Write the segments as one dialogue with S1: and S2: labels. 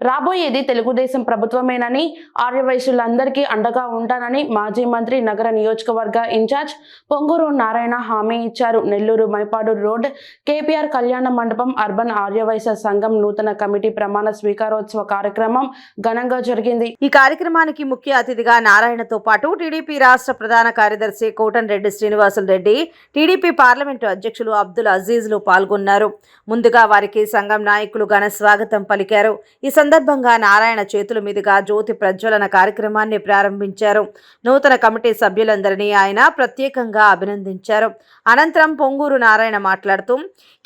S1: రాబోయేది తెలుగుదేశం ప్రభుత్వమేనని ఆర్యవైశ్యులందరికీ అండగా ఉంటానని మాజీ మంత్రి నగర నియోజకవర్గ ఇన్ఛార్జ్ పొంగూరు నారాయణ హామీ ఇచ్చారు. నెల్లూరు మైపాడు రోడ్ కేపీఆర్ కళ్యాణ మండపం అర్బన్ ఆర్యవైశ్య సంఘం నూతన కమిటీ ప్రమాణ స్వీకారోత్సవ కార్యక్రమం ఘనంగా జరిగింది.
S2: ఈ కార్యక్రమానికి ముఖ్య అతిథిగా నారాయణతో పాటు టీడీపీ రాష్ట్ర ప్రధాన కార్యదర్శి కోటంరెడ్డి శ్రీనివాసులు రెడ్డి టీడీపీ పార్లమెంటు అధ్యక్షులు అబ్దుల్ అజీజ్లు పాల్గొన్నారు. ముందుగా వారికి సంఘం నాయకులు ఘన స్వాగతం పలికారు. ఈ సందర్భంగా నారాయణ చేతుల మీదుగా జ్యోతి ప్రజ్వలన కార్యక్రమాన్ని ప్రారంభించారు. నూతన కమిటీ సభ్యులందరినీ ఆయన ప్రత్యేకంగా అభినందించారు. అనంతరం పొంగూరు నారాయణ మాట్లాడుతూ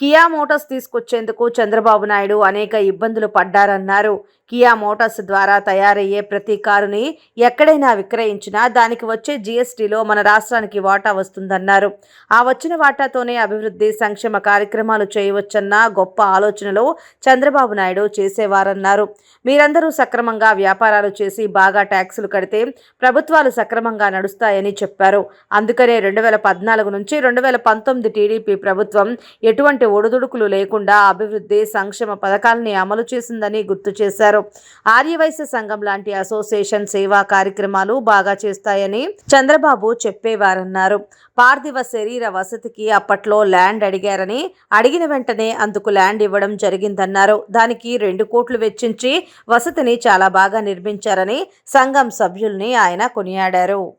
S2: కియా మోటార్స్ తీసుకొచ్చేందుకు చంద్రబాబు నాయుడు అనేక ఇబ్బందులు పడ్డారన్నారు. కియా మోటార్స్ ద్వారా తయారయ్యే ప్రతి కారుని ఎక్కడైనా విక్రయించినా దానికి వచ్చే జీఎస్టీలో మన రాష్ట్రానికి వాటా వస్తుందన్నారు. ఆ వచ్చిన వాటాతోనే అభివృద్ధి సంక్షేమ కార్యక్రమాలు చేయవచ్చన్న గొప్ప ఆలోచనలో చంద్రబాబు నాయుడు చేసేవారన్నారు. మీరందరూ సక్రమంగా వ్యాపారాలు చేసి బాగా ట్యాక్సులు కడితే ప్రభుత్వాలు సక్రమంగా నడుస్తాయని చెప్పారు. అందుకనే రెండు వేల పద్నాలుగు నుంచి రెండు వేల పంతొమ్మిది టీడీపీ ప్రభుత్వం ఎటువంటి ఒడిదుడుకులు లేకుండా అభివృద్ధి సంక్షేమ పథకాలని అమలు చేసిందని గుర్తు చేశారు. ఆర్యవైశ్య సంఘం లాంటి అసోసియేషన్ సేవా కార్యక్రమాలు బాగా చేస్తాయని చంద్రబాబు చెప్పేవారన్నారు. పార్థివ శరీర వసతికి అప్పట్లో ల్యాండ్ అడిగారని అడిగిన వెంటనే అందుకు ల్యాండ్ ఇవ్వడం జరిగిందన్నారు. దానికి రెండు కోట్లు వెచ్చించి వసతిని చాలా బాగా నిర్మించారని సంఘం సభ్యుల్ని ఆయన కొనియాడారు.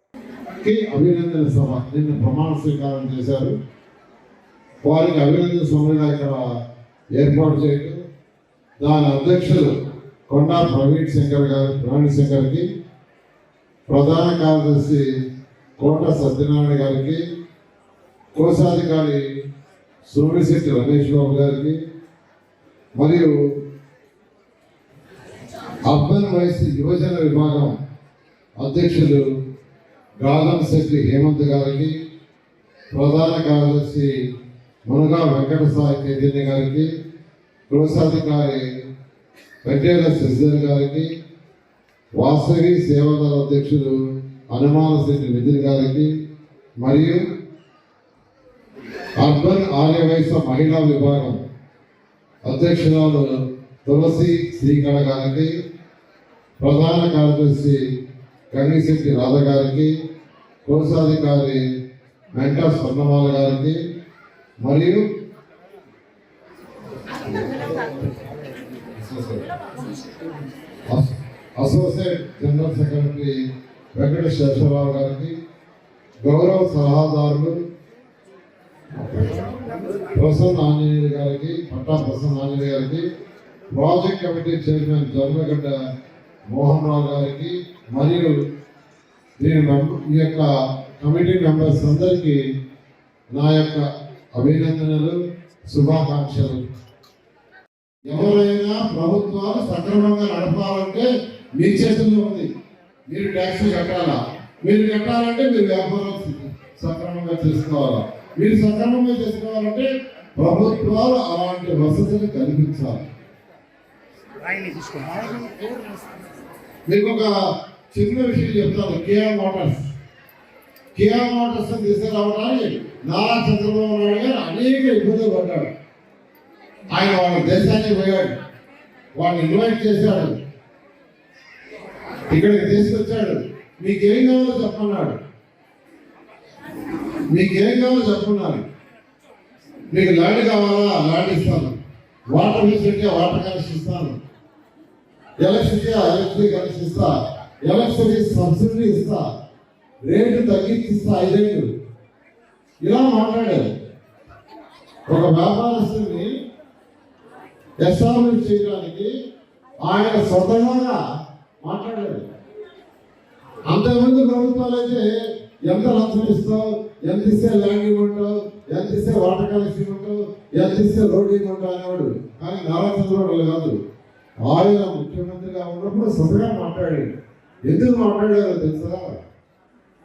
S3: అభినందన సభ ప్రమాణ స్వీకారం చేశారు. వారికి అభినందన సభగా ఇక్కడ ఏర్పాటు చేయడం. దాని అధ్యక్షులు కొండా ప్రవీణ్ శంకర్ గారు ప్రవీణ్ శంకర్కి ప్రధాన కార్యదర్శి కోట సత్యనారాయణ గారికి కోశాధికారి సోమిశెట్టి రమేష్ బాబు గారికి మరియు అర్బన్ వయసు యువజన విభాగం అధ్యక్షులు గాలం శెట్టి హేమంత్ గారికి ప్రధాన కార్యదర్శి మునగా వెంకట సాయి చైతన్య గారికి కోశాధికారి వెంకటేశ్వర శశిధర్ గారికి వాసవి సేవాదళ అధ్యక్షులు హనుమాన శెట్టి నితిన్ గారికి మరియు అర్బన్ ఆర్యవైశ్య మహిళా విభాగం అధ్యక్షురాలు తులసి శ్రీకళ గారికి ప్రధాన కార్యదర్శి కన్నీశెట్టి రాధ గారికి కోశాధికారి వెంకట స్వర్ణమాల గారికి మరియు అసో- associate general secretary Venkata Sesharao గారికి గౌరవ సలహాదారులు ప్రసన్న ఆంజనేయులు గారికి పట్టా ప్రసన్న ఆంజనేయ గారికి project committee chairman Janmagadda Mohan Rao గారికి మరియు దీని ఈ యొక్క కమిటీ మెంబర్స్ అందరికీ నా యొక్క అభినందనలు శుభాకాంక్షలు. ఎవరైనా ప్రభుత్వాలు సక్రమంగా నడపాలంటే మీ చేతుల్లో ఉంది. మీరు ట్యాక్స్ కట్టాలా? మీరు కట్టాలంటే మీరు వ్యాపారం సక్రమంగా చేసుకోవాలా? మీరు సక్రమంగా చేసుకోవాలంటే ప్రభుత్వాలు అలాంటి వసతులు కల్పించాలి. మీకు ఒక చిన్న విషయం చెప్తాను. KR Motors. కేఆర్ మోటార్స్ తీసుకురావడానికి నారా చంద్రబాబు నాయుడు గారు అనేక ఇబ్బందులు పడ్డాడు ఆయన వాళ్ళ దేశానికి పోయాడు. వాళ్ళని ఇన్వైట్ చేశాడు. ఇక్కడికి తీసుకొచ్చాడు. మీకేం కావాలో చెప్పన్నాడు మీకేం కావాలో చెప్పన్నారు మీకు ల్యాండ్ కావాలా? ల్యాండ్ ఇస్తాను. వాటర్ ఫెసిలిటీ వాటర్ కనెక్షన్ ఇస్తాను. ఎలక్ట్రిసిటీ ఎలక్ట్రిక్ కనెక్షన్ ఇస్తా ఎలక్షన్ సబ్సిడీ ఇస్తా. రేటు తగ్గించిస్తా ఐదేళ్ళు. ఇలా మాట్లాడారు. ఒక వ్యాపారస్తుని ఎస్టాబ్లిష్ చేయడానికి ఆయన స్వతహాగా మాట్లాడారు. అంతకుముందు ప్రభుత్వాలు అయితే ఎంత లంచం ఇస్తావు ఎంత ఇస్తే ల్యాండ్ ఇవ్వమంటావు ఎంత ఇస్తే వాటర్ కనెక్షన్ ఇవ్వమంటావు ఎంత ఇస్తే రోడ్డు ఇవ్వమంటావు అనేవాడు. కానీ నారా చంద్రబాబు కాదు. ఆయన ముఖ్యమంత్రిగా ఉన్నప్పుడు స్వతగా మాట్లాడాడు. ఎందుకు మాట్లాడారో తెలుసా?